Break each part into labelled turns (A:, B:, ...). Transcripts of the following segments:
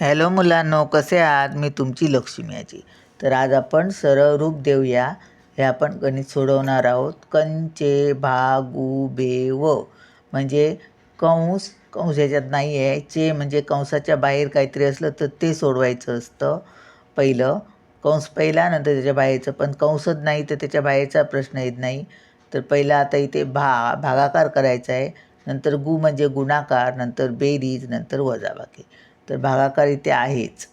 A: Hello मुलांनो कसे आहात? मी तुमची लक्ष्मी आजी. तर आज आपण सरळ रूप देऊया. हे आपण गणित सोडवणार आहोत. कंचे भागू बे व म्हणजे कंस कंस याच्यात नाही आहे. चे म्हणजे कंसाच्या बाहेर काहीतरी असलं तर ते सोडवायचं असतं पहिलं. कंस पहिला नंतर त्याच्या बाहेरचं. पण कंसच नाही तर त्याच्या बाहेरचा प्रश्न येत नाही. तर पहिला आता इथे भा भागाकार करायचा आहे. नंतर गु म्हणजे गुणाकार नंतर बेरीज नंतर वजाबाकी. तर भागाकार इथे आहेच.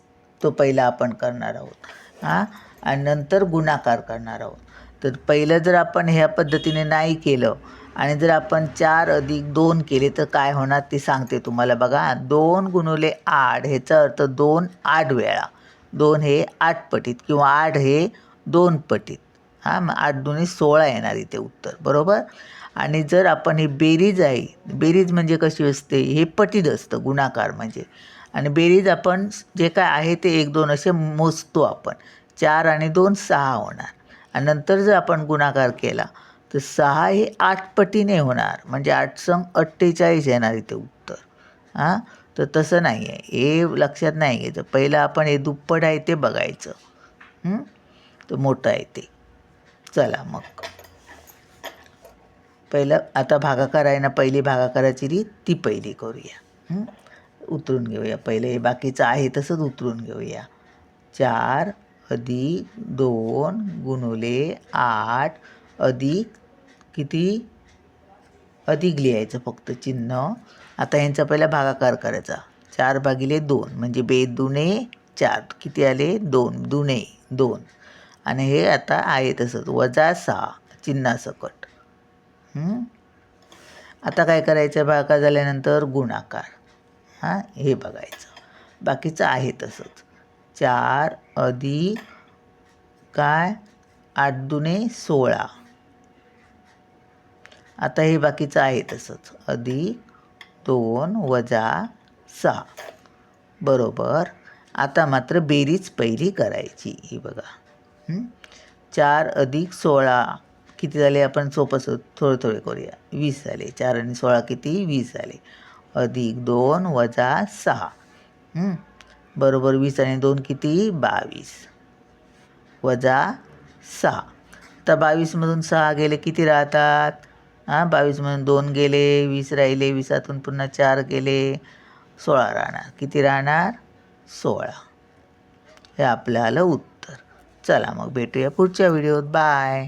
A: तो पहिला आपण करणार आहोत. हां? आणि नंतर गुणाकार करणार आहोत. तर पहिलं जर आपण ह्या पद्धतीने नाही केलं आणि जर आपण चार अधिक दोन केले तर काय होणार ते सांगते तुम्हाला. बघा दोन गुणुले आठ ह्याचा अर्थ दोन आठ वेळा. दोन हे आठ पटीत किंवा आठ हे दोन पटीत. हां मग आठ दोन्ही सोळा येणार इथे उत्तर बरोबर? आणि जर आपण ही बेरीज आहे बेरीज म्हणजे कशी असते? हे पटीत असतं गुणाकार म्हणजे. आणि बेरीज आपण जे काय आहे ते एक दोन असे मोजतो आपण. चार आणि दोन सहा होणार. आणि नंतर जर आपण गुणाकार केला तर सहा हे आठ पटीने होणार. म्हणजे आठ संग अठ्ठेचाळीस येणार इथे उत्तर. हां? तर तसं नाही आहे हे लक्षात नाही घ्यायचं पहिलं आपण हे दुप्पट आहे ते बघायचं. तर मोठं आहे ते. चला मग. पहिलं आता भागाकार आहे ना पहिली भागाकाराची रीत ती पहिली करूया. उतरून घेऊया. पहिले हे बाकीचं आहे तसंच उतरून घेऊया. चार अधिक दोन गुणुले आठ अधिक किती? अधिक लिहायचं फक्त चिन्ह. आता यांचा पहिला भागाकार करायचा. चार भागिले दोन म्हणजे बे दुने चार. किती आले? दोन. दुने दोन. आणि हे आता आहे तसंच. वजा सहा. चिन्हासकट आता काय करायचं? भागाकार झाल्यानंतर गुणाकार. हां? हे बघायचं. बाकीचं आहे तसंच. चार अधिक काय? आठ दुने सोळा. आता हे बाकीचं आहे तसंच. अधिक दोन वजा सहा. बरोबर. आता मात्र बेरीज पहिली करायची. ही बघा. चार अधिक सोळा. किती झाले आपण सोपं सो थोडे थोडे करूया. वीस झाले. चार आणि सोळा किती? वीस झाले. अधिक दोन वजा सहा. बरोबर वीस आणि दोन किती? बावीस. वजा सहा. तर बावीसमधून सहा गेले किती राहतात? हां बावीसमधून दोन गेले वीस राहिले वीसातून पुन्हा चार गेले. सोळा राहणार. किती राहणार? सोळा. हे आपलं आलं उत्तर चला मग भेटूया पुढच्या व्हिडिओत. बाय.